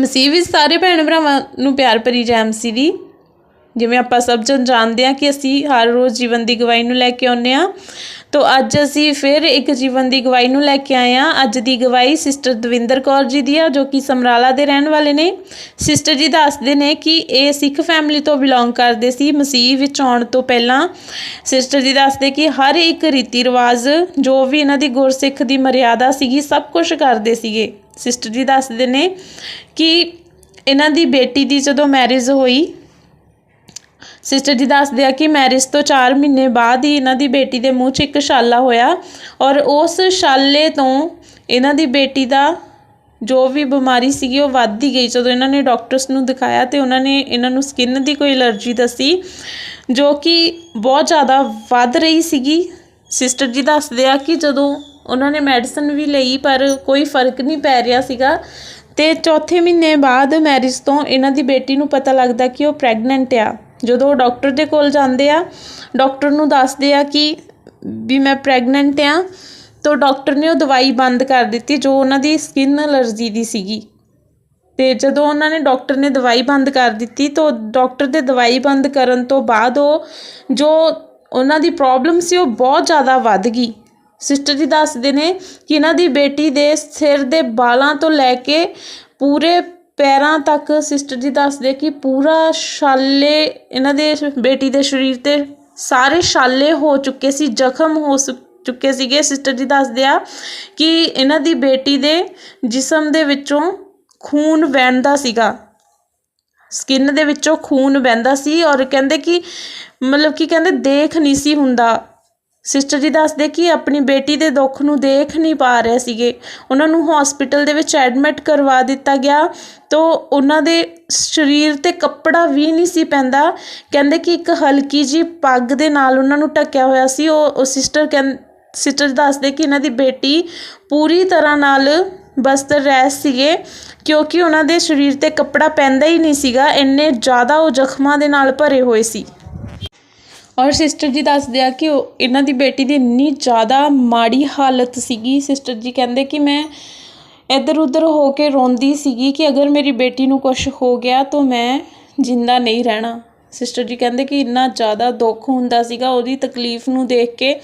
ਮਸੀਹ ਵਿੱਚ ਸਾਰੇ ਭੈਣ ਭਰਾਵਾਂ ਨੂੰ ਪਿਆਰ ਭਰੀ ਜੈ ਮਸੀਹ ਦੀ। ਜਿਵੇਂ ਆਪਾਂ ਸਭ ਜਣ ਜਾਣਦੇ ਹਾਂ ਕਿ ਅਸੀਂ ਹਰ ਰੋਜ਼ ਜੀਵਨ ਦੀ ਗਵਾਹੀ ਨੂੰ ਲੈ ਕੇ ਆਉਂਦੇ ਹਾਂ। ਤੋ ਅੱਜ ਅਸੀਂ ਫਿਰ ਇੱਕ ਜੀਵਨ ਦੀ ਗਵਾਹੀ ਨੂੰ ਲੈ ਕੇ ਆਏ ਹਾਂ। ਅੱਜ ਦੀ ਗਵਾਹੀ ਸਿਸਟਰ ਦਵਿੰਦਰ ਕੌਰ ਜੀ ਦੀ ਆ, ਜੋ ਕਿ ਸਮਰਾਲਾ ਦੇ ਰਹਿਣ ਵਾਲੇ ਨੇ। ਸਿਸਟਰ ਜੀ ਦੱਸਦੇ ਨੇ ਕਿ ਇਹ ਸਿੱਖ ਫੈਮਿਲੀ ਤੋਂ ਬਿਲੋਂਗ ਕਰਦੇ ਸੀ। ਮਸੀਹ ਵਿੱਚ ਆਉਣ ਤੋਂ ਪਹਿਲਾਂ ਸਿਸਟਰ ਜੀ ਦੱਸਦੇ ਕਿ ਹਰ ਇੱਕ ਰੀਤੀ ਰਿਵਾਜ, ਜੋ ਵੀ ਇਹਨਾਂ ਦੀ ਗੁਰਸਿੱਖ ਦੀ ਮਰਿਆਦਾ ਸੀਗੀ, ਸਭ ਕੁਝ ਕਰਦੇ ਸੀਗੇ। ਸਿਸਟਰ ਜੀ ਦੱਸਦੇ ਨੇ ਕਿ ਇਹਨਾਂ ਦੀ ਬੇਟੀ ਦੀ ਜਦੋਂ ਮੈਰਿਜ ਹੋਈ ਸਿਸਟਰ ਜੀ ਦੱਸਦੇ ਆ ਕਿ ਮੈਰਿਜ ਤੋਂ 4 ਮਹੀਨੇ ਬਾਅਦ ਹੀ ਇਹਨਾਂ ਦੀ ਬੇਟੀ ਦੇ ਮੂੰਹ 'ਚ ਇੱਕ ਛਾਲਾ ਹੋਇਆ ਔਰ ਉਸ ਛਾਲੇ ਤੋਂ ਇਹਨਾਂ ਦੀ ਬੇਟੀ ਦਾ ਜੋ ਵੀ ਬਿਮਾਰੀ ਸੀਗੀ ਉਹ ਵੱਧਦੀ ਗਈ। ਜਦੋਂ ਇਹਨਾਂ ਨੇ ਡਾਕਟਰਸ ਨੂੰ ਦਿਖਾਇਆ ਤੇ ਉਹਨਾਂ ਨੇ ਇਹਨਾਂ ਨੂੰ ਸਕਿਨ ਦੀ ਕੋਈ ਅਲਰਜੀ ਦੱਸੀ, ਜੋ ਕਿ ਬਹੁਤ ਜ਼ਿਆਦਾ ਵੱਧ ਰਹੀ ਸੀਗੀ। ਸਿਸਟਰ ਜੀ ਦੱਸਦੇ ਆ ਕਿ ਜਦੋਂ ਉਹਨਾਂ ਨੇ ਮੈਡੀਸਨ ਵੀ ਲਈ ਪਰ ਕੋਈ ਫ਼ਰਕ ਨਹੀਂ ਪੈ ਰਿਹਾ ਸੀਗਾ ਤੇ ਚੌਥੇ ਮਹੀਨੇ ਬਾਅਦ ਮੈਰਿਜ ਤੋਂ ਇਹਨਾਂ ਦੀ ਬੇਟੀ ਨੂੰ ਪਤਾ ਲੱਗਦਾ ਕਿ ਉਹ ਪ੍ਰੈਗਨੈਂਟ ਆ। ਜਦੋਂ ਉਹ ਡਾਕਟਰ ਦੇ ਕੋਲ ਜਾਂਦੇ ਆ, ਡਾਕਟਰ ਨੂੰ ਦੱਸਦੇ ਆ ਕਿ ਵੀ ਮੈਂ ਪ੍ਰੈਗਨੈਂਟ ਆ, ਤਾਂ ਡਾਕਟਰ ਨੇ ਉਹ ਦਵਾਈ ਬੰਦ ਕਰ ਦਿੱਤੀ ਜੋ ਉਹਨਾਂ ਦੀ ਸਕਿਨ ਅਲਰਜੀ ਦੀ ਸੀਗੀ। ਤੇ ਜਦੋਂ ਉਹਨਾਂ ਨੇ ਡਾਕਟਰ ਨੇ ਦਵਾਈ ਬੰਦ ਕਰ ਦਿੱਤੀ, ਤਾਂ ਡਾਕਟਰ ਦੇ ਦਵਾਈ ਬੰਦ ਕਰਨ ਤੋਂ ਬਾਅਦ ਉਹ ਜੋ ਉਹਨਾਂ ਦੀ ਪ੍ਰੋਬਲਮ ਸੀ, ਉਹ ਬਹੁਤ ਜ਼ਿਆਦਾ ਵੱਧ ਗਈ। ਸਿਸਟਰ ਜੀ ਦੱਸਦੇ ਨੇ ਕਿ ਇਹਨਾਂ ਦੀ ਬੇਟੀ ਦੇ ਸਿਰ ਦੇ ਬਾਲਾਂ ਤੋਂ ਲੈ ਕੇ ਪੂਰੇ ਪੈਰਾਂ ਤੱਕ ਸਿਸਟਰ ਜੀ ਦੱਸਦੇ ਕਿ ਪੂਰਾ ਛਾਲੇ ਇਹਨਾਂ ਦੇ ਬੇਟੀ ਦੇ ਸਰੀਰ ਤੇ ਸਾਰੇ ਛਾਲੇ ਹੋ ਚੁੱਕੇ ਸੀ, ਜ਼ਖਮ ਹੋ ਚੁੱਕੇ ਸੀਗੇ। ਸਿਸਟਰ ਜੀ ਦੱਸਦੇ ਆ ਕਿ ਇਹਨਾਂ ਦੀ ਬੇਟੀ ਦੇ ਜਿਸਮ ਦੇ ਵਿੱਚੋਂ ਖੂਨ ਵਹਿੰਦਾ ਸੀਗਾ। ਸਕਿਨ ਦੇ ਵਿੱਚੋਂ ਖੂਨ ਵਹਿੰਦਾ ਸੀ ਔਰ ਕਹਿੰਦੇ ਕਿ ਮਤਲਬ ਕਿ ਕਹਿੰਦੇ ਦੇਖ ਨਹੀਂ ਸੀ ਹੁੰਦਾ। ਸਿਸਟਰ ਜੀ ਦੱਸਦੇ ਕਿ ਆਪਣੀ ਬੇਟੀ ਦੇ ਦੁੱਖ ਨੂੰ ਦੇਖ ਨਹੀਂ ਪਾ ਰਹੇ ਸੀਗੇ। ਉਹਨਾਂ ਨੂੰ ਹਸਪੀਟਲ ਦੇ ਵਿੱਚ ਐਡਮਿਟ ਕਰਵਾ ਦਿੱਤਾ ਗਿਆ ਤੋ ਉਹਨਾਂ ਦੇ ਸਰੀਰ ਤੇ ਕੱਪੜਾ ਵੀ ਨਹੀਂ ਸੀ ਪੈਂਦਾ। ਕਹਿੰਦੇ ਕਿ ਇੱਕ ਹਲਕੀ ਜੀ ਪੱਗ ਦੇ ਨਾਲ ਉਹਨਾਂ ਨੂੰ ਢੱਕਿਆ ਹੋਇਆ ਸੀ। ਉਹ ਸਿਸਟਰ ਕਹਿੰ ਸਿਸਟਰ ਦੱਸਦੇ ਕਿ ਇਹਨਾਂ ਦੀ ਬੇਟੀ ਪੂਰੀ ਤਰ੍ਹਾਂ ਨਾਲ ਬਸਤਰ ਰਹਿ ਸੀਗੇ ਕਿਉਂਕਿ ਉਹਨਾਂ ਦੇ ਸਰੀਰ ਤੇ ਕੱਪੜਾ ਪੈਂਦਾ ਹੀ ਨਹੀਂ ਸੀਗਾ। ਇੰਨੇ ਜ਼ਿਆਦਾ ਉਹ ਜ਼ਖਮਾਂ ਦੇ ਨਾਲ ਭਰੇ ਹੋਏ ਸੀ। ਔਰ ਸਿਸਟਰ ਜੀ ਦੱਸਦੇ ਆ ਕਿ ਉਹ ਇਹਨਾਂ ਦੀ ਬੇਟੀ ਦੀ ਇੰਨੀ ਜ਼ਿਆਦਾ ਮਾੜੀ ਹਾਲਤ ਸੀਗੀ। ਸਿਸਟਰ ਜੀ ਕਹਿੰਦੇ ਕਿ ਮੈਂ ਇੱਧਰ ਉੱਧਰ ਹੋ ਕੇ ਰੋਂਦੀ ਸੀਗੀ ਕਿ ਅਗਰ ਮੇਰੀ ਬੇਟੀ ਨੂੰ ਕੁਝ ਹੋ ਗਿਆ ਤਾਂ ਮੈਂ ਜਿੰਦਾ ਨਹੀਂ ਰਹਿਣਾ। ਸਿਸਟਰ ਜੀ ਕਹਿੰਦੇ ਕਿ ਇੰਨਾ ਜ਼ਿਆਦਾ ਦੁੱਖ ਹੁੰਦਾ ਸੀਗਾ ਉਹਦੀ ਤਕਲੀਫ ਨੂੰ ਦੇਖ ਕੇ।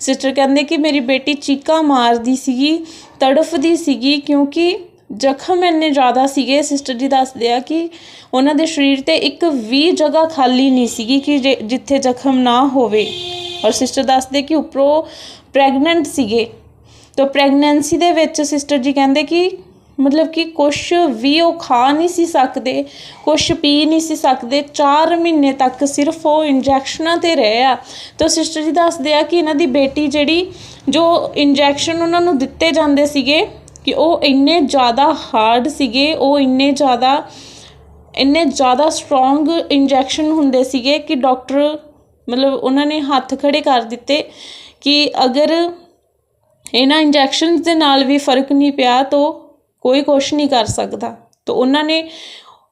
ਸਿਸਟਰ ਕਹਿੰਦੇ ਕਿ ਮੇਰੀ ਬੇਟੀ ਚੀਕਾਂ ਮਾਰਦੀ ਸੀਗੀ, ਤੜਫਦੀ ਸੀਗੀ ਕਿਉਂਕਿ ਜ਼ਖਮ ਇੰਨੇ ਜ਼ਿਆਦਾ ਸੀਗੇ ਸਿਸਟਰ ਜੀ ਦੱਸਦੇ ਆ ਕਿ ਉਹਨਾਂ ਦੇ ਸਰੀਰ ਤੇ ਇੱਕ ਵੀ ਜਗ੍ਹਾ ਖਾਲੀ ਨਹੀਂ ਸੀਗੀ ਕਿ ਜੇ- ਜਿੱਥੇ ਜ਼ਖਮ ਨਾ ਹੋਵੇ। ਔਰ ਸਿਸਟਰ ਦੱਸਦੇ ਕਿ ਉੱਪਰੋਂ ਪ੍ਰੈਗਨੈਂਟ ਸੀਗੇ। ਤਾਂ ਪ੍ਰੈਗਨੈਂਸੀ ਦੇ ਵਿੱਚ ਸਿਸਟਰ ਜੀ ਕਹਿੰਦੇ ਕਿ ਮਤਲਬ ਕਿ ਕੁਛ ਵੀ ਉਹ ਖਾ ਨਹੀਂ ਸੀ ਸਕਦੇ, ਕੁਛ ਪੀ ਨਹੀਂ ਸੀ ਸਕਦੇ 4 ਮਹੀਨੇ ਤੱਕ ਸਿਰਫ ਉਹ ਇੰਜੈਕਸ਼ਨਾਂ ਤੇ ਰਹੇ ਆ। ਤਾਂ ਸਿਸਟਰ ਜੀ ਦੱਸਦੇ ਆ ਕਿ ਇਹਨਾਂ ਦੀ ਬੇਟੀ ਜਿਹੜੀ ਜੋ ਇੰਜੈਕਸ਼ਨ ਉਹਨਾਂ ਨੂੰ ਦਿੱਤੇ ਜਾਂਦੇ ਸੀਗੇ ਕਿ ਉਹ ਇੰਨੇ ਜ਼ਿਆਦਾ ਹਾਰਡ ਸੀਗੇ, ਉਹ ਇੰਨੇ ਜ਼ਿਆਦਾ ਇੰਨੇ ਜ਼ਿਆਦਾ ਸਟਰੋਂਗ ਇੰਜੈਕਸ਼ਨ ਹੁੰਦੇ ਸੀਗੇ ਕਿ ਡਾਕਟਰ ਮਤਲਬ ਉਹਨਾਂ ਨੇ ਹੱਥ ਖੜੇ ਕਰ ਦਿੱਤੇ ਕਿ ਅਗਰ ਇਹਨਾਂ ਇੰਜੈਕਸ਼ਨਸ ਦੇ ਨਾਲ ਵੀ ਫ਼ਰਕ ਨਹੀਂ ਪਿਆ ਤਾਂ ਕੋਈ ਕੁਛ ਨਹੀਂ ਕਰ ਸਕਦਾ। ਤਾਂ ਉਹਨਾਂ ਨੇ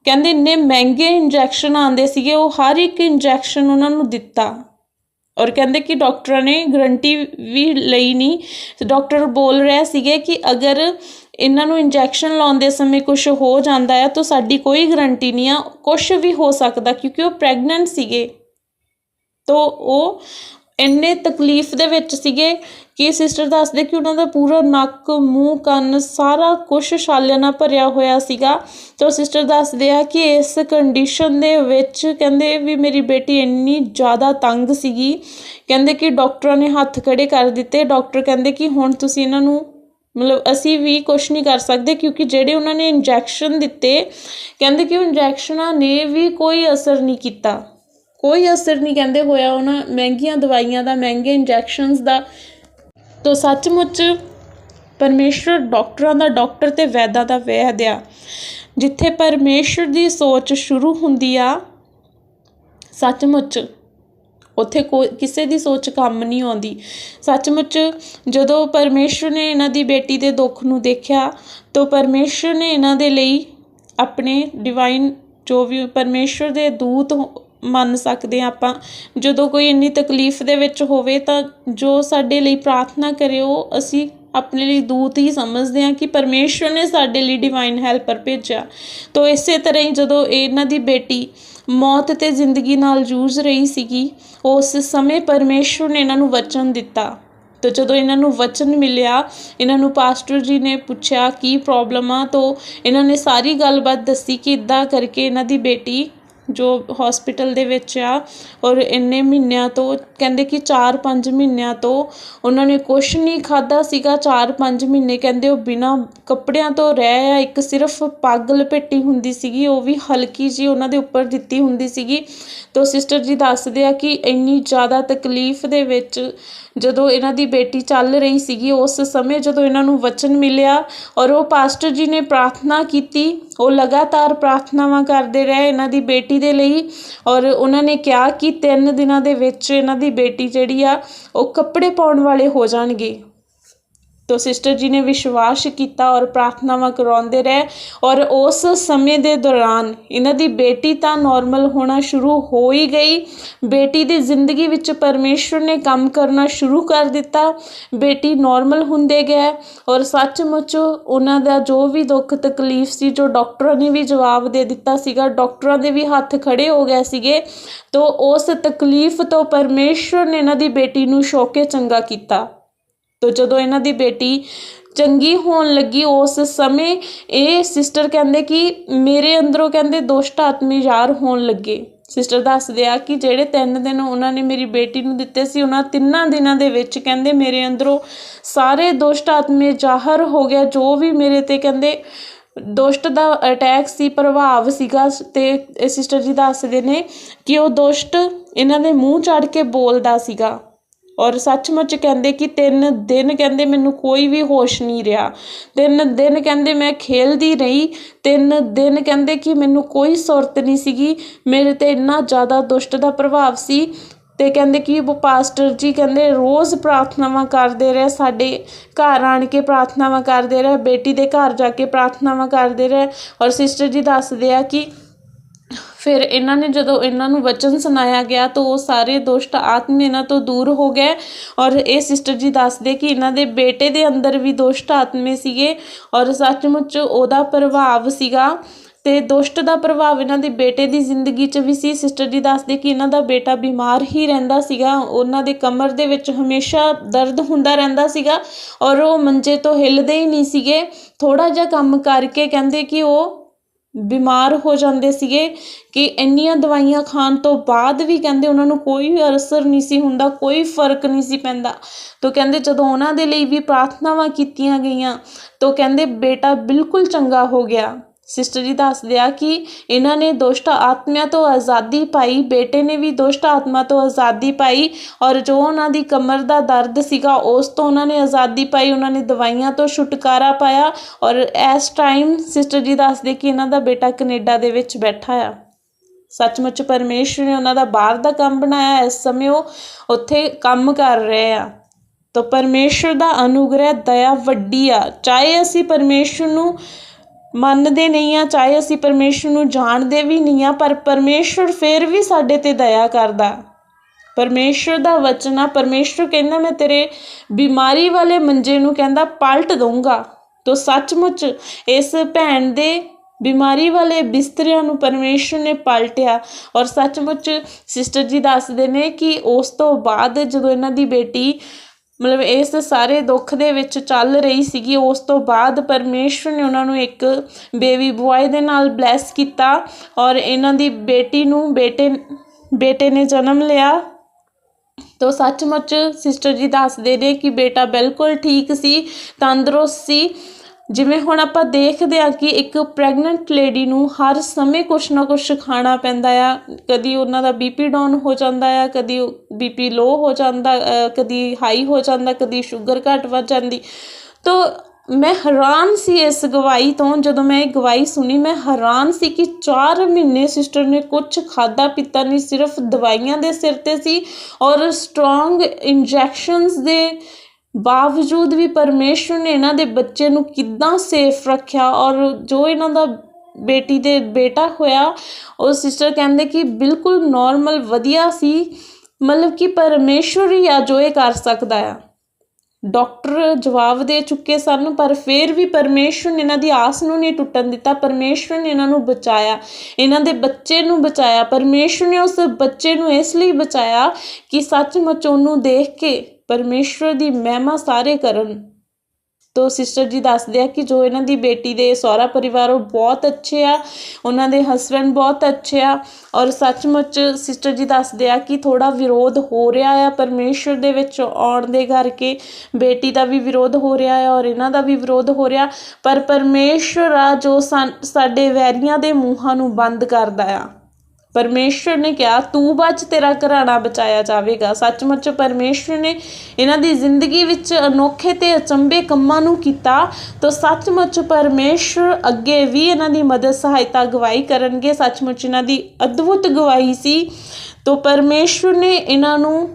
ਕਹਿੰਦੇ ਇੰਨੇ ਮਹਿੰਗੇ ਇੰਜੈਕਸ਼ਨ ਆਉਂਦੇ ਸੀਗੇ, ਉਹ ਹਰ ਇੱਕ ਇੰਜੈਕਸ਼ਨ ਉਹਨਾਂ ਨੂੰ ਦਿੱਤਾ। ਔਰ ਕਹਿੰਦੇ ਕਿ ਡਾਕਟਰਾਂ ਨੇ ਗਰੰਟੀ ਵੀ ਲਈ ਨਹੀਂ। ਡਾਕਟਰ ਬੋਲ ਰਹੇ ਸੀਗੇ ਕਿ ਅਗਰ ਇਹਨਾਂ ਨੂੰ ਇੰਜੈਕਸ਼ਨ ਲਾਉਂਦੇ ਸਮੇਂ ਕੁਝ ਹੋ ਜਾਂਦਾ ਹੈ, ਤਾਂ ਸਾਡੀ ਕੋਈ ਗਰੰਟੀ ਨਹੀਂ ਆ। ਕੁਝ ਵੀ ਹੋ ਸਕਦਾ, ਕਿਉਂਕਿ ਉਹ ਪ੍ਰੈਗਨੈਂਟ ਸੀਗੇ। ਤੋ ਉਹ ਇੰਨੇ ਤਕਲੀਫ ਦੇ ਵਿੱਚ ਸੀਗੇ ਕਿ ਸਿਸਟਰ ਦੱਸਦੇ ਕਿ ਉਹਨਾਂ ਦਾ ਪੂਰਾ ਨੱਕ, ਮੂੰਹ, ਕੰਨ ਸਾਰਾ ਕੁਝ ਛਾਲਿਆਂ ਨਾਲ ਭਰਿਆ ਹੋਇਆ ਸੀਗਾ। ਤੋ ਸਿਸਟਰ ਦੱਸਦੇ ਆ ਕਿ ਇਸ ਕੰਡੀਸ਼ਨ ਦੇ ਵਿੱਚ ਕਹਿੰਦੇ ਵੀ ਮੇਰੀ ਬੇਟੀ ਇੰਨੀ ਜ਼ਿਆਦਾ ਤੰਗ ਸੀਗੀ। ਕਹਿੰਦੇ ਕਿ ਡਾਕਟਰਾਂ ਨੇ ਹੱਥ ਖੜੇ ਕਰ ਦਿੱਤੇ। ਡਾਕਟਰ ਕਹਿੰਦੇ ਕਿ ਹੁਣ ਤੁਸੀਂ ਇਹਨਾਂ ਨੂੰ ਮਤਲਬ ਅਸੀਂ ਵੀ ਕੁਝ ਨਹੀਂ ਕਰ ਸਕਦੇ ਕਿਉਂਕਿ ਜਿਹੜੇ ਉਹਨਾਂ ਨੇ ਇੰਜੈਕਸ਼ਨ ਦਿੱਤੇ, ਕਹਿੰਦੇ ਕਿ ਉਹ ਇੰਜੈਕਸ਼ਨਾਂ ਨੇ ਵੀ ਕੋਈ ਅਸਰ ਨਹੀਂ ਕੀਤਾ। ਕੋਈ ਅਸਰ ਨਹੀਂ ਕਹਿੰਦੇ ਹੋਇਆ ਉਹਨਾਂ ਮਹਿੰਗੀਆਂ ਦਵਾਈਆਂ ਦਾ, ਮਹਿੰਗੇ ਇੰਜੈਕਸ਼ਨਸ ਦਾ। ਤੋ ਸੱਚਮੁੱਚ ਪਰਮੇਸ਼ਰ ਡਾਕਟਰਾਂ ਦਾ, ਡਾਕਟਰ ਤੇ ਵੈਦਾਂ ਦਾ ਵੈਦ ਆ। ਜਿੱਥੇ ਪਰਮੇਸ਼ਰ ਦੀ ਸੋਚ ਸ਼ੁਰੂ ਹੁੰਦੀ ਆ, ਸੱਚਮੁੱਚ ਉੱਥੇ ਕੋਈ, ਕਿਸੇ ਦੀ ਸੋਚ ਕੰਮ ਨਹੀਂ ਆਉਂਦੀ। ਸੱਚਮੁੱਚ ਜਦੋਂ ਪਰਮੇਸ਼ਰ ਨੇ ਇਹਨਾਂ ਦੀ ਬੇਟੀ ਦੇ ਦੁੱਖ ਨੂੰ ਦੇਖਿਆ, ਤਾਂ ਪਰਮੇਸ਼ਰ ਨੇ ਇਹਨਾਂ ਦੇ ਲਈ ਆਪਣੇ ਡਿਵਾਈਨ ਜੋ ਵੀ ਪਰਮੇਸ਼ਰ ਦੇ ਦੂਤ ਮੰਨ ਸਕਦੇ ਹਾਂ ਆਪਾਂ। ਜਦੋਂ ਕੋਈ ਇੰਨੀ ਤਕਲੀਫ ਦੇ ਵਿੱਚ ਹੋਵੇ ਤਾਂ ਜੋ ਸਾਡੇ ਲਈ ਪ੍ਰਾਰਥਨਾ ਕਰੇ, ਉਹ ਅਸੀਂ ਆਪਣੇ ਲਈ ਦੂਤ ਹੀ ਸਮਝਦੇ ਹਾਂ ਕਿ ਪਰਮੇਸ਼ਵਰ ਨੇ ਸਾਡੇ ਲਈ ਡਿਵਾਈਨ ਹੈਲਪਰ ਭੇਜਿਆ। ਤੋ ਇਸੇ ਤਰ੍ਹਾਂ ਹੀ ਜਦੋਂ ਇਹਨਾਂ ਦੀ ਬੇਟੀ ਮੌਤ ਤੇ ਜ਼ਿੰਦਗੀ ਨਾਲ ਜੂਝ ਰਹੀ ਸੀਗੀ, ਉਸ ਸਮੇਂ ਪਰਮੇਸ਼ਵਰ ਨੇ ਇਹਨਾਂ ਨੂੰ ਵਚਨ ਦਿੱਤਾ। ਤੇ ਜਦੋਂ ਇਹਨਾਂ ਨੂੰ ਵਚਨ ਮਿਲਿਆ, ਇਹਨਾਂ ਨੂੰ ਪਾਸਟਰ ਜੀ ਨੇ ਪੁੱਛਿਆ, ਕੀ ਪ੍ਰੋਬਲਮ ਆ? ਤਾਂ ਇਹਨਾਂ ਨੇ ਸਾਰੀ ਗੱਲਬਾਤ ਦੱਸੀ ਕਿ ਇਦਾਂ ਕਰਕੇ ਇਹਨਾਂ ਦੀ ਬੇਟੀ ਜੋ ਹੋਸਪਿਟਲ ਦੇ ਵਿੱਚ ਆ, ਔਰ ਇੰਨੇ ਮਹੀਨਿਆਂ ਤੋਂ ਕਹਿੰਦੇ ਕਿ 4-5 ਮਹੀਨਿਆਂ ਤੋਂ ਉਹਨਾਂ ਨੇ ਕੁਛ ਨਹੀਂ ਖਾਧਾ ਸੀਗਾ 4-5 ਮਹੀਨੇ ਕਹਿੰਦੇ ਉਹ ਬਿਨਾਂ ਕੱਪੜਿਆਂ ਤੋਂ ਰਹਿ ਆ, ਇੱਕ ਸਿਰਫ ਪੱਗ ਲਪੇਟੀ ਹੁੰਦੀ ਸੀਗੀ, ਉਹ ਵੀ ਹਲਕੀ ਜੀ ਉਹਨਾਂ ਦੇ ਉੱਪਰ ਦਿੱਤੀ ਹੁੰਦੀ ਸੀਗੀ। ਤਾਂ ਸਿਸਟਰ ਜੀ ਦੱਸਦੇ ਆ ਕਿ ਇੰਨੀ ਜ਼ਿਆਦਾ ਤਕਲੀਫ ਦੇ ਵਿੱਚ ਜਦੋਂ ਇਹਨਾਂ ਦੀ ਬੇਟੀ ਚੱਲ ਰਹੀ ਸੀਗੀ, ਉਸ ਸਮੇਂ ਜਦੋਂ ਇਹਨਾਂ ਨੂੰ ਵਚਨ ਮਿਲਿਆ ਔਰ ਉਹ ਪਾਸਟਰ ਜੀ ਨੇ ਪ੍ਰਾਰਥਨਾ ਕੀਤੀ, ਉਹ ਲਗਾਤਾਰ ਪ੍ਰਾਰਥਨਾਵਾਂ ਕਰਦੇ ਰਹੇ, ਇਹਨਾਂ ਦੀ ਬੇਟੀ ਦੇ ਲਈ ਔਰ ਉਹਨਾਂ ਨੇ ਕਿਹਾ ਕਿ ਤਿੰਨ ਦਿਨਾਂ ਦੇ ਵਿੱਚ ਇਹਨਾਂ ਦੀ ਬੇਟੀ ਜਿਹੜੀ ਆ, ਉਹ ਕੱਪੜੇ ਪਾਉਣ ਵਾਲੇ ਹੋ ਜਾਣਗੇ। ਤੋ ਸਿਸਟਰ ਜੀ ਨੇ ਵਿਸ਼ਵਾਸ ਕੀਤਾ ਔਰ ਪ੍ਰਾਰਥਨਾਵਾਂ ਕਰਾਉਂਦੇ ਰਹੇ ਔਰ ਉਸ ਸਮੇਂ ਦੇ ਦੌਰਾਨ ਇਹਨਾਂ ਦੀ ਬੇਟੀ ਤਾਂ ਨਾਰਮਲ ਹੋਣਾ ਸ਼ੁਰੂ ਹੋ ਹੀ ਗਈ। ਬੇਟੀ ਦੀ ਜ਼ਿੰਦਗੀ ਵਿੱਚ ਪਰਮੇਸ਼ਵਰ ਨੇ ਕੰਮ ਕਰਨਾ ਸ਼ੁਰੂ ਕਰ ਦਿੱਤਾ। ਬੇਟੀ ਨਾਰਮਲ ਹੁੰਦੇ ਗਏ ਔਰ ਸੱਚਮੁੱਚ ਉਹਨਾਂ ਦਾ ਜੋ ਵੀ ਦੁੱਖ ਤਕਲੀਫ ਸੀ, ਜੋ ਡਾਕਟਰਾਂ ਨੇ ਵੀ ਜਵਾਬ ਦੇ ਦਿੱਤਾ ਸੀਗਾ, ਡਾਕਟਰਾਂ ਦੇ ਵੀ ਹੱਥ ਖੜੇ ਹੋ ਗਏ ਸੀਗੇ, ਤੋ ਉਸ ਤਕਲੀਫ ਤੋਂ ਪਰਮੇਸ਼ਵਰ ਨੇ ਇਹਨਾਂ ਦੀ ਬੇਟੀ ਨੂੰ ਸ਼ੋਕੇ ਚੰਗਾ ਕੀਤਾ। ਤੋ ਜਦੋਂ ਇਹਨਾਂ ਦੀ ਬੇਟੀ ਚੰਗੀ ਹੋਣ ਲੱਗੀ, ਉਸ ਸਮੇਂ ਇਹ ਸਿਸਟਰ ਕਹਿੰਦੇ ਕਿ ਮੇਰੇ ਅੰਦਰੋਂ ਕਹਿੰਦੇ ਦੁਸ਼ਟ ਆਤਮੇ ਯਾਰ ਹੋਣ ਲੱਗੇ। ਸਿਸਟਰ ਦੱਸਦੇ ਆ ਕਿ ਜਿਹੜੇ ਤਿੰਨ ਦਿਨ ਉਹਨਾਂ ਨੇ ਮੇਰੀ ਬੇਟੀ ਨੂੰ ਦਿੱਤੇ ਸੀ, ਉਹਨਾਂ ਤਿੰਨਾਂ ਦਿਨਾਂ ਦੇ ਵਿੱਚ ਕਹਿੰਦੇ ਮੇਰੇ ਅੰਦਰੋਂ ਸਾਰੇ ਦੁਸ਼ਟ ਆਤਮੇ ਜ਼ਾਹਰ ਹੋ ਗਿਆ ਜੋ ਵੀ ਮੇਰੇ ਤੇ ਕਹਿੰਦੇ ਦੁਸ਼ਟ ਦਾ ਅਟੈਕ ਸੀ, ਪ੍ਰਭਾਵ ਸੀਗਾ, ਤੇ ਇਹ ਸਿਸਟਰ ਜੀ ਦੱਸਦੇ ਨੇ ਕਿ ਉਹ ਦੁਸ਼ਟ ਇਹਨਾਂ ਦੇ ਮੂੰਹ ਚੜ ਕੇ ਬੋਲਦਾ ਸੀਗਾ। ਔਰ ਸੱਚਮੁੱਚ ਕਹਿੰਦੇ ਕਿ ਤਿੰਨ ਦਿਨ ਕਹਿੰਦੇ ਮੈਨੂੰ ਕੋਈ ਵੀ ਹੋਸ਼ ਨਹੀਂ ਰਿਹਾ। ਤਿੰਨ ਦਿਨ ਕਹਿੰਦੇ ਮੈਂ ਖੇਲਦੀ ਰਹੀ। ਤਿੰਨ ਦਿਨ ਕਹਿੰਦੇ ਕਿ ਮੈਨੂੰ ਕੋਈ ਸੁਰਤ ਨਹੀਂ ਸੀਗੀ। ਮੇਰੇ ਤੇ ਇੰਨਾ ਜ਼ਿਆਦਾ ਦੁਸ਼ਟ ਦਾ ਪ੍ਰਭਾਵ ਸੀ ਤੇ ਕਹਿੰਦੇ ਕਿ ਉਹ ਪਾਸਟਰ ਜੀ ਕਹਿੰਦੇ ਰੋਜ਼ ਪ੍ਰਾਰਥਨਾਵਾਂ ਕਰਦੇ ਰਹੇ, ਸਾਡੇ ਘਰ ਆਣ ਕੇ ਪ੍ਰਾਰਥਨਾਵਾਂ ਕਰਦੇ ਰਹੇ, ਬੇਟੀ ਦੇ ਘਰ ਜਾ ਕੇ ਪ੍ਰਾਰਥਨਾਵਾਂ ਕਰਦੇ ਰਹੇ। ਔਰ ਸਿਸਟਰ ਜੀ ਦੱਸਦੇ ਆ ਕਿ ਫਿਰ ਇਹਨਾਂ ਨੇ ਜਦੋਂ ਇਹਨਾਂ ਨੂੰ ਵਚਨ ਸੁਣਾਇਆ ਗਿਆ ਤਾਂ ਉਹ ਸਾਰੇ ਦੁਸ਼ਟ ਆਤਮੇ ਇਹਨਾਂ ਤੋਂ ਦੂਰ ਹੋ ਗਏ ਔਰ ਇਹ ਸਿਸਟਰ ਜੀ ਦੱਸਦੇ ਕਿ ਇਹਨਾਂ ਦੇ ਬੇਟੇ ਦੇ ਅੰਦਰ ਵੀ ਦੁਸ਼ਟ ਆਤਮੇ ਸੀਗੇ ਔਰ ਸੱਚਮੁੱਚ ਉਹਦਾ ਪ੍ਰਭਾਵ ਸੀਗਾ ਤੇ ਦੁਸ਼ਟ ਦਾ ਪ੍ਰਭਾਵ ਇਹਨਾਂ ਦੇ ਬੇਟੇ ਦੀ ਜ਼ਿੰਦਗੀ 'ਚ ਵੀ ਸੀ। ਸਿਸਟਰ ਜੀ ਦੱਸਦੇ ਕਿ ਇਹਨਾਂ ਦਾ ਬੇਟਾ ਬਿਮਾਰ ਹੀ ਰਹਿੰਦਾ ਸੀਗਾ। ਉਹਨਾਂ ਦੇ ਕਮਰ ਦੇ ਵਿੱਚ ਹਮੇਸ਼ਾ ਦਰਦ ਹੁੰਦਾ ਰਹਿੰਦਾ ਸੀਗਾ ਔਰ ਉਹ ਮੰਜੇ ਤੋਂ ਹਿੱਲਦੇ ਹੀ ਨਹੀਂ ਸੀਗੇ। ਥੋੜਾ ਜਿਹਾ ਕੰਮ ਕਰਕੇ ਕਹਿੰਦੇ ਕਿ ਉਹ ਬਿਮਾਰ ਹੋ ਜਾਂਦੇ ਸੀਗੇ ਕਿ ਇੰਨੀਆਂ ਦਵਾਈਆਂ ਖਾਣ ਤੋਂ ਬਾਅਦ ਵੀ ਕਹਿੰਦੇ ਉਹਨਾਂ ਨੂੰ ਕੋਈ ਵੀ ਅਸਰ ਨਹੀਂ ਸੀ ਹੁੰਦਾ, ਕੋਈ ਫ਼ਰਕ ਨਹੀਂ ਸੀ ਪੈਂਦਾ। ਤੋ ਕਹਿੰਦੇ ਜਦੋਂ ਉਹਨਾਂ ਦੇ ਲਈ ਵੀ ਪ੍ਰਾਰਥਨਾਵਾਂ ਕੀਤੀਆਂ ਗਈਆਂ, ਤੋ ਕਹਿੰਦੇ ਬੇਟਾ ਬਿਲਕੁਲ ਚੰਗਾ ਹੋ ਗਿਆ। ਸਿਸਟਰ ਜੀ ਦੱਸਦੇ ਆ ਕਿ ਇਹਨਾਂ ਨੇ ਦੁਸ਼ਟ ਆਤਮਿਆਂ ਤੋਂ ਆਜ਼ਾਦੀ ਪਾਈ, ਬੇਟੇ ਨੇ ਵੀ ਦੁਸ਼ਟ ਆਤਮਾ ਤੋਂ ਆਜ਼ਾਦੀ ਪਾਈ ਔਰ ਜੋ ਉਹਨਾਂ ਦੀ ਕਮਰ ਦਾ ਦਰਦ ਸੀਗਾ, ਉਸ ਤੋਂ ਉਹਨਾਂ ਨੇ ਆਜ਼ਾਦੀ ਪਾਈ, ਉਹਨਾਂ ਨੇ ਦਵਾਈਆਂ ਤੋਂ ਛੁਟਕਾਰਾ ਪਾਇਆ ਔਰ ਇਸ ਟਾਈਮ ਸਿਸਟਰ ਜੀ ਦੱਸਦੇ ਕਿ ਇਹਨਾਂ ਦਾ ਬੇਟਾ ਕੈਨੇਡਾ ਦੇ ਵਿੱਚ ਬੈਠਾ ਆ। ਸੱਚਮੁੱਚ ਪਰਮੇਸ਼ਰ ਨੇ ਉਹਨਾਂ ਦਾ ਬਾਹਰ ਦਾ ਕੰਮ ਬਣਾਇਆ, ਇਸ ਸਮੇਂ ਉਹ ਉੱਥੇ ਕੰਮ ਕਰ ਰਹੇ ਆ। ਤਾਂ ਪਰਮੇਸ਼ਰ ਦਾ ਅਨੁਗ੍ਰਹਿ, ਦਇਆ ਵੱਡੀ ਆ। ਚਾਹੇ ਅਸੀਂ ਪਰਮੇਸ਼ਰ ਨੂੰ ਮੰਨਦੇ ਨਹੀਂ ਆ, ਚਾਹੇ ਅਸੀਂ ਪਰਮੇਸ਼ਰ ਨੂੰ ਜਾਣਦੇ ਵੀ ਨਹੀਂ ਆ, ਪਰ ਪਰਮੇਸ਼ਰ ਫਿਰ ਵੀ ਸਾਡੇ ਤੇ ਦਇਆ ਕਰਦਾ। ਪਰਮੇਸ਼ਰ ਦਾ ਵਚਨ ਆ, ਪਰਮੇਸ਼ਰ ਕਹਿੰਦਾ, ਮੈਂ ਤੇਰੇ ਬਿਮਾਰੀ ਵਾਲੇ ਮੰਜੇ ਨੂੰ ਕਹਿੰਦਾ, ਪਲਟ ਦਊਂਗਾ। ਤੋ ਸੱਚਮੁੱਚ ਇਸ ਭੈਣ ਦੇ ਬਿਮਾਰੀ ਵਾਲੇ ਬਿਸਤਰਿਆਂ ਨੂੰ ਪਰਮੇਸ਼ਰ ਨੇ ਪਲਟਿਆ। ਔਰ ਸੱਚਮੁੱਚ ਸਿਸਟਰ ਜੀ ਦੱਸਦੇ ਨੇ ਕਿ ਉਸ ਤੋਂ ਬਾਅਦ ਜਦੋਂ ਇਹਨਾਂ ਦੀ ਬੇਟੀ ਮਤਲਬ ਇਸ ਸਾਰੇ ਦੁੱਖ ਦੇ ਵਿੱਚ ਚੱਲ ਰਹੀ ਸੀਗੀ, ਉਸ ਤੋਂ ਬਾਅਦ ਪਰਮੇਸ਼ਰ ਨੇ ਉਹਨਾਂ ਨੂੰ ਇੱਕ ਬੇਬੀ ਬੁਆਏ ਦੇ ਨਾਲ ਬਲੈਸ ਕੀਤਾ ਔਰ ਇਹਨਾਂ ਦੀ ਬੇਟੀ ਨੂੰ ਬੇਟੇ ਬੇਟੇ ਨੇ ਜਨਮ ਲਿਆ। ਤੋ ਸੱਚਮੁੱਚ ਸਿਸਟਰ ਜੀ ਦੱਸਦੇ ਨੇ ਕਿ ਬੇਟਾ ਬਿਲਕੁਲ ਠੀਕ ਸੀ, ਤੰਦਰੁਸਤ ਸੀ। ਜਿਵੇਂ ਹੁਣ ਆਪਾਂ ਦੇਖਦੇ ਆ ਕਿ ਇੱਕ ਪ੍ਰੈਗਨੈਂਟ ਲੇਡੀ ਨੂੰ ਹਰ ਸਮੇਂ ਕੁਛ ਨਾ ਕੁਛ ਖਾਣਾ ਪੈਂਦਾ ਆ। ਕਦੀ ਉਹਨਾਂ ਦਾ ਬੀਪੀ ਡਾਊਨ ਹੋ ਜਾਂਦਾ ਆ, ਕਦੀ ਬੀਪੀ ਲੋ ਹੋ ਜਾਂਦਾ ਕਦੀ ਹਾਈ ਹੋ ਜਾਂਦਾ, ਕਦੀ ਸ਼ੂਗਰ ਘਟ ਵੱਧ ਜਾਂਦੀ। ਤੋ ਮੈਂ ਹੈਰਾਨ ਸੀ ਇਸ ਗਵਾਈ ਤੋਂ, ਜਦੋਂ ਮੈਂ ਇਹ ਗਵਾਈ ਸੁਣੀ, ਮੈਂ ਹੈਰਾਨ ਸੀ ਕਿ 4 ਮਹੀਨੇ ਸਿਸਟਰ ਨੇ ਕੁਝ ਖਾਦਾ ਪੀਤਾ ਨਹੀਂ ਸਿਰਫ ਦਵਾਈਆਂ ਦੇ ਸਿਰ ਤੇ ਸੀ ਔਰ ਸਟਰੋਂਗ ਇੰਜੈਕਸ਼ਨਸ ਦੇ ਬਾਵਜੂਦ ਵੀ ਪਰਮੇਸ਼ਰ ਨੇ ਇਹਨਾਂ ਦੇ ਬੱਚੇ ਨੂੰ ਕਿੱਦਾਂ ਸੇਫ ਰੱਖਿਆ ਔਰ ਜੋ ਇਹਨਾਂ ਦਾ ਬੇਟੀ ਦੇ ਬੇਟਾ ਹੋਇਆ, ਉਹ ਸਿਸਟਰ ਕਹਿੰਦੇ ਕਿ ਬਿਲਕੁਲ ਨਾਰਮਲ ਵਧੀਆ ਸੀ। ਮਤਲਬ ਕਿ ਪਰਮੇਸ਼ਰ ਹੀ ਆ ਜੋ ਇਹ ਕਰ ਸਕਦਾ ਆ। ਡਾਕਟਰ ਜਵਾਬ ਦੇ ਚੁੱਕੇ ਸਨ, ਪਰ ਫਿਰ ਵੀ ਪਰਮੇਸ਼ਵਰ ਨੇ ਇਹਨਾਂ ਦੀ ਆਸ ਨੂੰ ਨਹੀਂ ਟੁੱਟਣ ਦਿੱਤਾ। ਪਰਮੇਸ਼ਵਰ ਨੇ ਇਹਨਾਂ ਨੂੰ ਬਚਾਇਆ। ਇਹਨਾਂ ਦੇ ਬੱਚੇ ਨੂੰ ਬਚਾਇਆ। ਪਰਮੇਸ਼ਵਰ ਨੇ ਉਸ ਬੱਚੇ ਨੂੰ ਇਸ ਲਈ ਬਚਾਇਆ ਕਿ ਸੱਚਮੁੱਚ ਉਹਨੂੰ ਦੇਖ ਕੇ ਪਰਮੇਸ਼ਵਰ ਦੀ ਮਹਿਮਾ ਸਾਰੇ ਕਰਨ। ਤੋ ਸਿਸਟਰ ਜੀ ਦੱਸਦੇ ਆ ਕਿ ਜੋ ਇਹਨਾਂ ਦੀ ਬੇਟੀ ਦੇ ਸਹੁਰਾ ਪਰਿਵਾਰ, ਉਹ ਬਹੁਤ ਅੱਛੇ ਆ। ਉਹਨਾਂ ਦੇ ਹਸਬੰਡ ਬਹੁਤ ਅੱਛੇ ਆ। ਔਰ ਸੱਚਮੁੱਚ ਸਿਸਟਰ ਜੀ ਦੱਸਦੇ ਆ ਕਿ ਥੋੜਾ ਵਿਰੋਧ ਹੋ ਰਿਹਾ ਆ ਪਰਮੇਸ਼ਰ ਦੇ ਵਿੱਚ ਆਉਣ ਦੇ ਕਰਕੇ। ਬੇਟੀ ਦਾ ਵੀ ਵਿਰੋਧ ਹੋ ਰਿਹਾ ਆ ਔਰ ਇਹਨਾਂ ਦਾ ਵੀ ਵਿਰੋਧ ਹੋ ਰਿਹਾ। ਪਰ ਪਰਮੇਸ਼ਰ ਆ ਜੋ ਸਾਨ- ਸਾਡੇ ਵੈਰੀਆਂ ਦੇ ਮੂੰਹਾਂ ਨੂੰ ਬੰਦ ਕਰਦਾ ਆ। ਪਰਮੇਸ਼ਰ ਨੇ ਕਿਹਾ, ਤੂੰ ਬਚ, ਤੇਰਾ ਘਰਾਣਾ ਬਚਾਇਆ ਜਾਵੇਗਾ। ਸੱਚਮੁੱਚ ਪਰਮੇਸ਼ਰ ਨੇ ਇਹਨਾਂ ਦੀ ਜ਼ਿੰਦਗੀ ਵਿੱਚ ਅਨੋਖੇ ਤੇ ਅਚੰਭੇ ਕੰਮਾਂ ਨੂੰ ਕੀਤਾ, ਤਾਂ ਸੱਚਮੁੱਚ ਪਰਮੇਸ਼ਰ ਅੱਗੇ ਵੀ ਇਹਨਾਂ ਦੀ ਮਦਦ, ਸਹਾਇਤਾ ਗਵਾਹੀ ਕਰਨਗੇ। ਸੱਚਮੁੱਚ ਇਹਨਾਂ ਦੀ ਅਦਭੁਤ ਗਵਾਹੀ ਸੀ। ਤਾਂ ਪਰਮੇਸ਼ਰ ਨੇ ਇਹਨਾਂ ਨੂੰ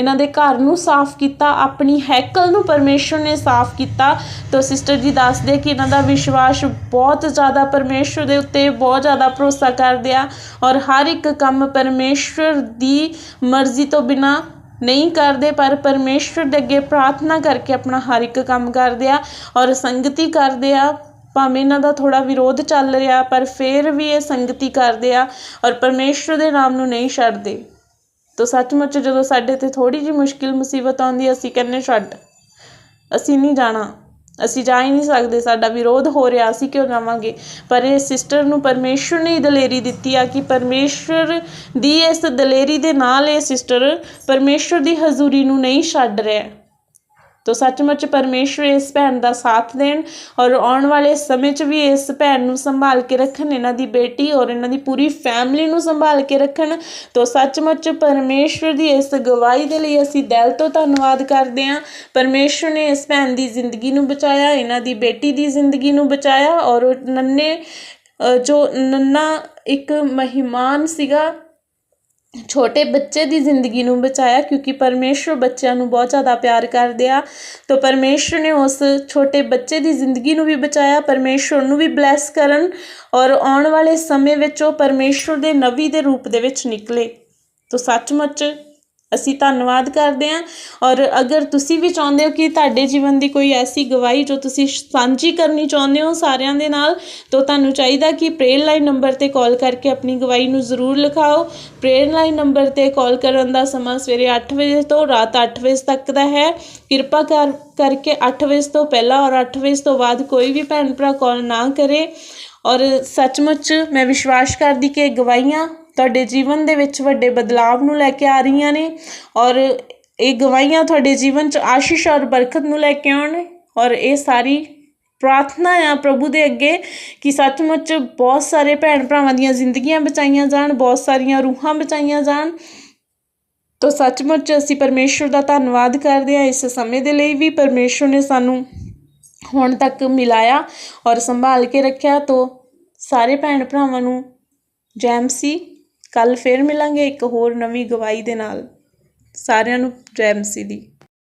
ਇਹਨਾਂ ਦੇ ਘਰ ਨੂੰ ਸਾਫ਼ ਕੀਤਾ, ਆਪਣੀ ਹੈਕਲ ਨੂੰ ਪਰਮੇਸ਼ਰ ਨੇ ਸਾਫ਼ ਕੀਤਾ। ਤਾਂ ਸਿਸਟਰ ਜੀ ਦੱਸਦੇ ਕਿ ਇਹਨਾਂ ਦਾ ਵਿਸ਼ਵਾਸ ਬਹੁਤ ਜ਼ਿਆਦਾ ਪਰਮੇਸ਼ਰ ਦੇ ਉੱਤੇ ਬਹੁਤ ਜ਼ਿਆਦਾ ਭਰੋਸਾ ਕਰਦੇ ਆ ਔਰ ਹਰ ਇੱਕ ਕੰਮ ਪਰਮੇਸ਼ਰ ਦੀ ਮਰਜ਼ੀ ਤੋਂ ਬਿਨਾ ਨਹੀਂ ਕਰਦੇ, ਪਰ ਪਰਮੇਸ਼ਰ ਦੇ ਅੱਗੇ ਪ੍ਰਾਰਥਨਾ ਕਰਕੇ ਆਪਣਾ ਹਰ ਇੱਕ ਕੰਮ ਕਰਦੇ ਆ ਔਰ ਸੰਗਤੀ ਕਰਦੇ ਆ। ਭਾਵੇਂ ਇਹਨਾਂ ਦਾ ਥੋੜਾ ਵਿਰੋਧ ਚੱਲ ਰਿਹਾ, ਪਰ ਫਿਰ ਵੀ ਇਹ ਸੰਗਤੀ ਕਰਦੇ ਆ ਔਰ ਪਰਮੇਸ਼ਰ ਦੇ ਨਾਮ ਨੂੰ ਨਹੀਂ ਛੱਡਦੇ। ਤੋ ਸੱਚਮੁੱਚ ਜਦੋਂ ਸਾਡੇ ਤੇ ਥੋੜ੍ਹੀ ਜਿਹੀ ਮੁਸ਼ਕਿਲ ਮੁਸੀਬਤ ਆਉਂਦੀ ਹੈ, ਅਸੀਂ ਕਹਿੰਦੇ ਛੱਡ। ਅਸੀਂ ਨਹੀਂ ਜਾਣਾ। ਅਸੀਂ ਜਾ ਹੀ ਨਹੀਂ ਸਕਦੇ। ਸਾਡਾ ਵਿਰੋਧ ਹੋ ਰਿਹਾ। ਅਸੀਂ ਕਿਉਂ ਜਾਵਾਂਗੇ? ਪਰ ਇਹ ਸਿਸਟਰ ਨੂੰ ਪਰਮੇਸ਼ਰ ਨੇ ਹੀ ਦਲੇਰੀ ਦਿੱਤੀ ਆ ਕਿ ਪਰਮੇਸ਼ਰ ਦੀ ਇਸ ਦਲੇਰੀ ਦੇ ਨਾਲ ਇਹ ਸਿਸਟਰ ਪਰਮੇਸ਼ਰ ਦੀ ਹਜ਼ੂਰੀ ਨੂੰ ਨਹੀਂ ਛੱਡ ਰਿਹਾ। ਤੋ ਸੱਚਮੁੱਚ ਪਰਮੇਸ਼ਰ ਇਸ ਭੈਣ ਦਾ ਸਾਥ ਦੇਣ ਔਰ ਆਉਣ ਵਾਲੇ ਸਮੇਂ 'ਚ ਵੀ ਇਸ ਭੈਣ ਨੂੰ ਸੰਭਾਲ ਕੇ ਰੱਖਣ, ਇਹਨਾਂ ਦੀ ਬੇਟੀ ਔਰ ਇਹਨਾਂ ਦੀ ਪੂਰੀ ਫੈਮਿਲੀ ਨੂੰ ਸੰਭਾਲ ਕੇ ਰੱਖਣ। ਤੋ ਸੱਚਮੁੱਚ ਪਰਮੇਸ਼ਰ ਦੀ ਇਸ ਗਵਾਹੀ ਦੇ ਲਈ ਅਸੀਂ ਦਿਲ ਤੋਂ ਧੰਨਵਾਦ ਕਰਦੇ ਹਾਂ। ਪਰਮੇਸ਼ਰ ਨੇ ਇਸ ਭੈਣ ਦੀ ਜ਼ਿੰਦਗੀ ਨੂੰ ਬਚਾਇਆ, ਇਹਨਾਂ ਦੀ ਬੇਟੀ ਦੀ ਜ਼ਿੰਦਗੀ ਨੂੰ ਬਚਾਇਆ ਔਰ ਨੰਨੇ ਜੋ ਨੰਨਾ ਇੱਕ ਮਹਿਮਾਨ ਸੀਗਾ ਛੋਟੇ ਬੱਚੇ ਦੀ ਜ਼ਿੰਦਗੀ ਨੂੰ ਬਚਾਇਆ ਕਿਉਂਕਿ ਪਰਮੇਸ਼ਰ ਬੱਚਿਆਂ ਨੂੰ ਬਹੁਤ ਜ਼ਿਆਦਾ ਪਿਆਰ ਕਰਦੇ ਆ। ਤਾਂ ਪਰਮੇਸ਼ਰ ਨੇ ਉਸ ਛੋਟੇ ਬੱਚੇ ਦੀ ਜ਼ਿੰਦਗੀ ਨੂੰ ਵੀ ਬਚਾਇਆ ਪਰਮੇਸ਼ਰ ਨੂੰ ਵੀ ਬਲੈਸ ਕਰਨ ਔਰ ਆਉਣ ਵਾਲੇ ਸਮੇਂ ਵਿੱਚ ਉਹ ਪਰਮੇਸ਼ਰ ਦੇ ਨਵੀ ਦੇ ਰੂਪ ਦੇ ਵਿੱਚ ਨਿਕਲੇ। ਤਾਂ ਸੱਚਮੁੱਚ ਅਸੀਂ ਧੰਨਵਾਦ ਕਰਦੇ ਹਾਂ। ਔਰ ਅਗਰ ਤੁਸੀਂ ਵੀ ਚਾਹੁੰਦੇ ਹੋ ਕਿ ਤੁਹਾਡੇ ਜੀਵਨ ਦੀ ਕੋਈ ਐਸੀ ਗਵਾਹੀ ਜੋ ਤੁਸੀਂ ਸਾਂਝੀ ਕਰਨੀ ਚਾਹੁੰਦੇ ਹੋ ਸਾਰਿਆਂ ਦੇ ਨਾਲ, ਤਾਂ ਤੁਹਾਨੂੰ ਚਾਹੀਦਾ ਕਿ ਪ੍ਰੇਅਰ ਲਾਈਨ ਨੰਬਰ ਤੇ ਕਾਲ ਕਰਕੇ ਆਪਣੀ ਗਵਾਹੀ ਨੂੰ ਜ਼ਰੂਰ ਲਿਖਾਓ। ਪ੍ਰੇਅਰ ਲਾਈਨ ਨੰਬਰ ਤੇ ਕਾਲ ਕਰਨ ਦਾ ਸਮਾਂ ਸਵੇਰੇ 8 ਵਜੇ ਤੋਂ ਰਾਤ 8 ਵਜੇ ਤੱਕ ਦਾ ਹੈ। ਕਿਰਪਾ ਕਰ, ਕਰਕੇ 8 ਵਜੇ ਤੋਂ ਪਹਿਲਾਂ ਔਰ 8 ਵਜੇ ਤੋਂ ਬਾਅਦ ਕੋਈ ਵੀ ਭੈਣ ਭਰਾ ਕਾਲ ਨਾ ਕਰੇ। ਔਰ ਸੱਚਮੁੱਚ ਮੈਂ ਵਿਸ਼ਵਾਸ ਕਰਦੀ ਕਿ ਇਹ ਗਵਾਹੀਆਂ ਤੁਹਾਡੇ ਜੀਵਨ ਦੇ ਵਿੱਚ ਵੱਡੇ ਬਦਲਾਵ ਨੂੰ ਲੈ ਕੇ ਆ ਰਹੀਆਂ ਨੇ ਔਰ ਇਹ ਗਵਾਹੀਆਂ ਤੁਹਾਡੇ ਜੀਵਨ 'ਚ ਆਸ਼ੀਸ਼ ਔਰ ਬਰਕਤ ਨੂੰ ਲੈ ਕੇ ਆਉਣ ਔਰ ਇਹ ਸਾਰੀ ਪ੍ਰਾਰਥਨਾ ਆ ਪ੍ਰਭੂ ਦੇ ਅੱਗੇ ਕਿ ਸੱਚਮੁੱਚ ਬਹੁਤ ਸਾਰੇ ਭੈਣ ਭਰਾਵਾਂ ਦੀਆਂ ਜ਼ਿੰਦਗੀਆਂ ਬਚਾਈਆਂ ਜਾਣ, ਬਹੁਤ ਸਾਰੀਆਂ ਰੂਹਾਂ ਬਚਾਈਆਂ ਜਾਣ। ਤੋ ਸੱਚਮੁੱਚ ਅਸੀਂ ਪਰਮੇਸ਼ਰ ਦਾ ਧੰਨਵਾਦ ਕਰਦੇ ਹਾਂ ਇਸ ਸਮੇਂ ਦੇ ਲਈ ਵੀ ਪਰਮੇਸ਼ਰ ਨੇ ਸਾਨੂੰ ਹੁਣ ਤੱਕ ਮਿਲਾਇਆ ਔਰ ਸੰਭਾਲ ਕੇ ਰੱਖਿਆ। ਤੋ ਸਾਰੇ ਭੈਣ ਭਰਾਵਾਂ ਨੂੰ ਜੈਮਸੀ ਕੱਲ੍ਹ ਫਿਰ ਮਿਲਾਂਗੇ ਇੱਕ ਹੋਰ ਨਵੀਂ ਗਵਾਹੀ ਦੇ ਨਾਲ। ਸਾਰਿਆਂ ਨੂੰ ਜੈਮਸੀ ਦੀ।